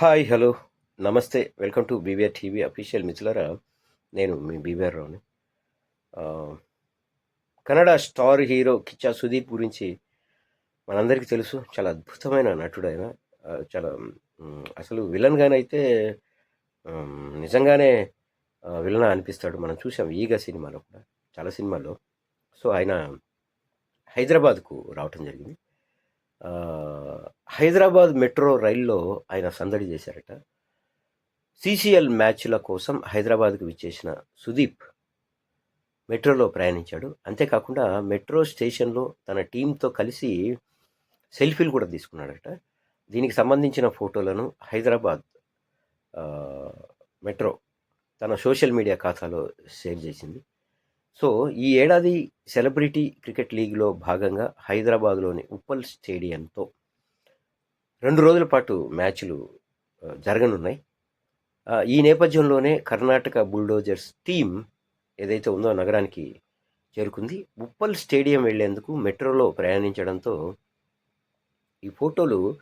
Hi hello. నమస్తే. Welcome to BVR TV official మిత్రులరా. నేను మీ బీవీఆర్ రావుని. కన్నడ స్టార్ హీరో కిచ్చా సుదీప్ గురించి మనందరికీ తెలుసు. చాలా అద్భుతమైన నటుడు ఆయన. చాలా అసలు విలన్గానైతే నిజంగానే విలన్ అనిపిస్తాడు. మనం చూసాం ఈగ సినిమాలో కూడా చాలా సినిమాల్లో. సో ఆయన హైదరాబాద్కు రావటం జరిగింది. హైదరాబాద్ మెట్రో రైల్లో ఆయన సందడి చేశారట. సీసీఎల్ మ్యాచ్ల కోసం హైదరాబాద్కు విచ్చేసిన సుదీప్ మెట్రోలో ప్రయాణించాడు. అంతేకాకుండా మెట్రో స్టేషన్లో తన టీంతో కలిసి సెల్ఫీలు కూడా తీసుకున్నాడట. దీనికి సంబంధించిన ఫోటోలను హైదరాబాద్ మెట్రో తన సోషల్ మీడియా ఖాతాలో షేర్ చేసింది. సో ఈ ఏడాది సెలబ్రిటీ క్రికెట్ లీగ్లో భాగంగా హైదరాబాద్లోని ఉప్పల్ స్టేడియంతో రెండు రోజుల పాటు మ్యాచ్లు జరగనున్నాయి. ఈ నేపథ్యంలోనే కర్ణాటక బుల్డోజర్స్ టీం ఏదైతే ఉందో నగరానికి చేరుకుంది. ఉప్పల్ స్టేడియం వెళ్ళేందుకు మెట్రోలో ప్రయాణించడంతో ఈ ఫోటోలు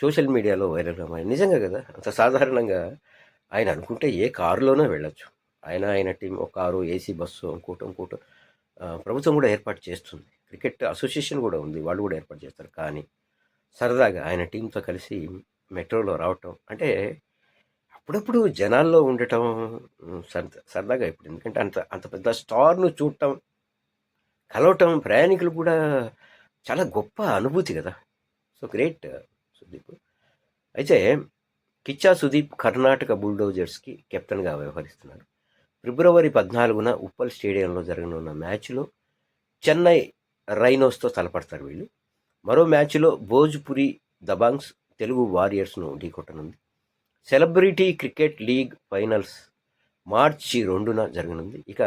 సోషల్ మీడియాలో వైరల్ అయ్యాయి. నిజంగా కదా? అంత సాధారణంగా ఆయన అనుకుంటే ఏ కారులోనో వెళ్ళొచ్చు. ఆయన ఆయన టీం ఒక కారు ఏసీ బస్సు ఇంకోటి ఇంకోటి ప్రభుత్వం కూడా ఏర్పాటు చేస్తుంది. క్రికెట్ అసోసియేషన్ కూడా ఉంది వాళ్ళు కూడా ఏర్పాటు చేస్తారు. కానీ సరదాగా ఆయన టీంతో కలిసి మెట్రోలో రావటం అంటే అప్పుడప్పుడు జనాల్లో ఉండటం సరదా సరదాగా ఇప్పుడు ఎందుకంటే అంత అంత పెద్ద స్టార్ను చూడటం కలవటం ప్రయాణికులు కూడా చాలా గొప్ప అనుభూతి కదా. So great Sudeep. అయితే కిచ్చా సుదీప్ కర్ణాటక బుల్డోజర్స్కి కెప్టెన్గా వ్యవహరిస్తున్నారు. ఫిబ్రవరి పద్నాలుగున ఉప్పల్ స్టేడియంలో జరగనున్న మ్యాచ్లో చెన్నై రైనోస్తో తలపడతారు వీళ్ళు. మరో మ్యాచ్లో భోజ్పురి దబాంగ్స్ తెలుగు వారియర్స్ను ఢీకొట్టనుంది. సెలబ్రిటీ క్రికెట్ లీగ్ ఫైనల్స్ మార్చి రెండున జరగనుంది. ఇక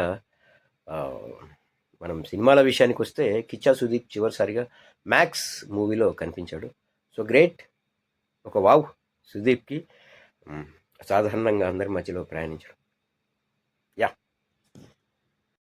మనం సినిమాల విషయానికి వస్తే కిచ్చా సుదీప్ చివరిసారిగా మ్యాక్స్ మూవీలో కనిపించాడు. So great. ఒక వావ్ సుదీప్కి సాధారణంగా అందరి మధ్యలో ప్రయాణించడం. Yeah.